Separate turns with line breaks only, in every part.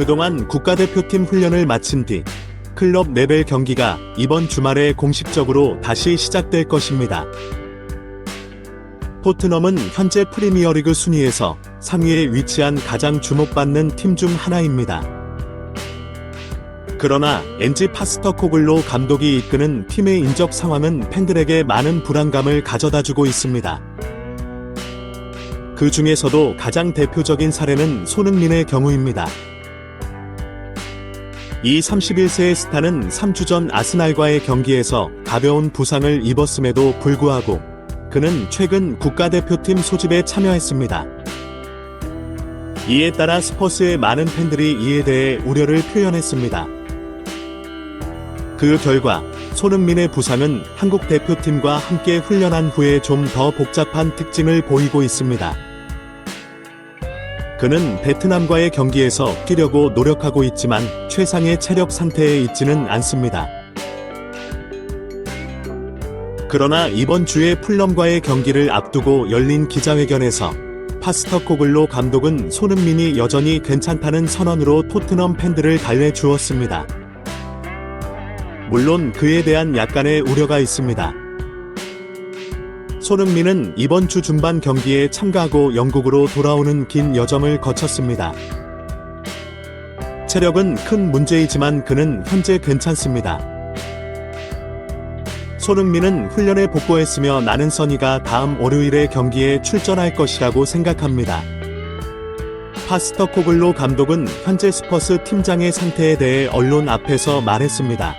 그동안 국가대표팀 훈련을 마친 뒤 클럽 레벨 경기가 이번 주말에 공식적으로 다시 시작될 것입니다. 토트넘은 현재 프리미어리그 순위에서 상위에 위치한 가장 주목받는 팀 중 하나입니다. 그러나 엔지 파스터코글로 감독이 이끄는 팀의 인적 상황은 팬들에게 많은 불안감을 가져다주고 있습니다. 그 중에서도 가장 대표적인 사례는 손흥민의 경우입니다. 이 31세의 스타는 3주 전 아스날과의 경기에서 가벼운 부상을 입었음에도 불구하고 그는 최근 국가대표팀 소집에 참여했습니다. 이에 따라 스퍼스의 많은 팬들이 이에 대해 우려를 표현했습니다. 그 결과 손흥민의 부상은 한국 대표팀과 함께 훈련한 후에 좀 더 복잡한 특징을 보이고 있습니다. 그는 베트남과의 경기에서 뛰려고 노력하고 있지만 최상의 체력 상태에 있지는 않습니다. 그러나 이번 주에 풀럼과의 경기를 앞두고 열린 기자회견에서 파스터 코글로 감독은 손흥민이 여전히 괜찮다는 선언으로 토트넘 팬들을 달래주었습니다. 물론 그에 대한 약간의 우려가 있습니다. 손흥민은 이번 주 중반 경기에 참가하고 영국으로 돌아오는 긴 여정을 거쳤습니다. 체력은 큰 문제이지만 그는 현재 괜찮습니다. 손흥민은 훈련에 복구했으며 나는 선이가 다음 월요일의 경기에 출전할 것이라고 생각합니다. 파스터 코글로 감독은 현재 스퍼스 팀장의 상태에 대해 언론 앞에서 말했습니다.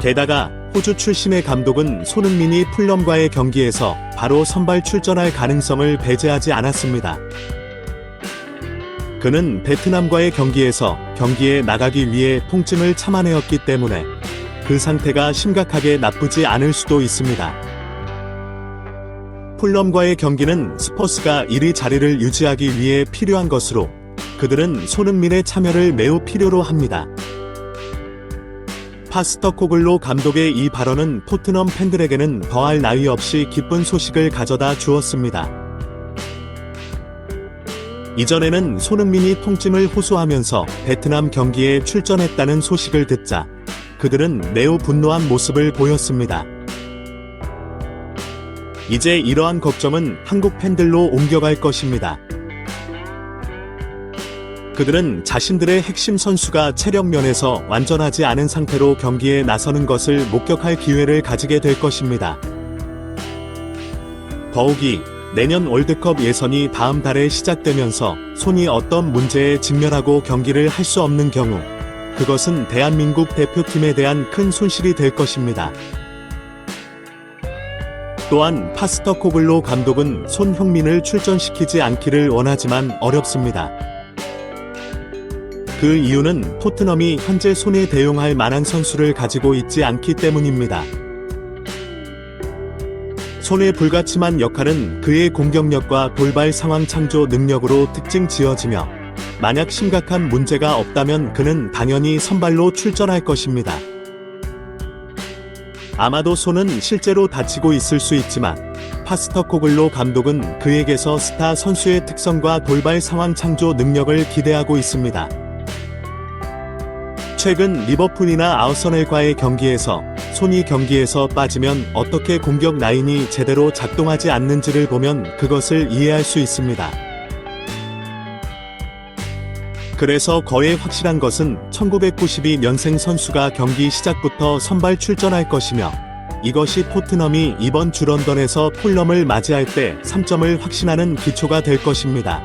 게다가 호주 출신의 감독은 손흥민이 풀럼과의 경기에서 바로 선발 출전할 가능성을 배제하지 않았습니다. 그는 베트남과의 경기에서 경기에 나가기 위해 통증을 참아내었기 때문에 그 상태가 심각하게 나쁘지 않을 수도 있습니다. 풀럼과의 경기는 스퍼스가 1위 자리를 유지하기 위해 필요한 것으로 그들은 손흥민의 참여를 매우 필요로 합니다. 파스터 코글로 감독의 이 발언은 토트넘 팬들에게는 더할 나위 없이 기쁜 소식을 가져다 주었습니다. 이전에는 손흥민이 통증을 호소하면서 베트남 경기에 출전했다는 소식을 듣자 그들은 매우 분노한 모습을 보였습니다. 이제 이러한 걱정은 한국 팬들로 옮겨갈 것입니다. 그들은 자신들의 핵심 선수가 체력 면에서 완전하지 않은 상태로 경기에 나서는 것을 목격할 기회를 가지게 될 것입니다. 더욱이 내년 월드컵 예선이 다음 달에 시작되면서 손이 어떤 문제에 직면하고 경기를 할 수 없는 경우 그것은 대한민국 대표팀에 대한 큰 손실이 될 것입니다. 또한 파스터코글로 감독은 손흥민을 출전시키지 않기를 원하지만 어렵습니다. 그 이유는 토트넘이 현재 손에 대용할 만한 선수를 가지고 있지 않기 때문입니다. 손의 불가침한 역할은 그의 공격력과 돌발 상황 창조 능력으로 특징 지어지며 만약 심각한 문제가 없다면 그는 당연히 선발로 출전할 것입니다. 아마도 손은 실제로 다치고 있을 수 있지만 파스터 코글로 감독은 그에게서 스타 선수의 특성과 돌발 상황 창조 능력을 기대하고 있습니다. 최근 리버풀이나 아우서넬과의 경기에서 손이 경기에서 빠지면 어떻게 공격 라인이 제대로 작동하지 않는지를 보면 그것을 이해할 수 있습니다. 그래서 거의 확실한 것은 1992년생 선수가 경기 시작부터 선발 출전할 것이며 이것이 포트넘이 이번 주 런던에서 폴럼을 맞이할 때 3점을 확신하는 기초가 될 것입니다.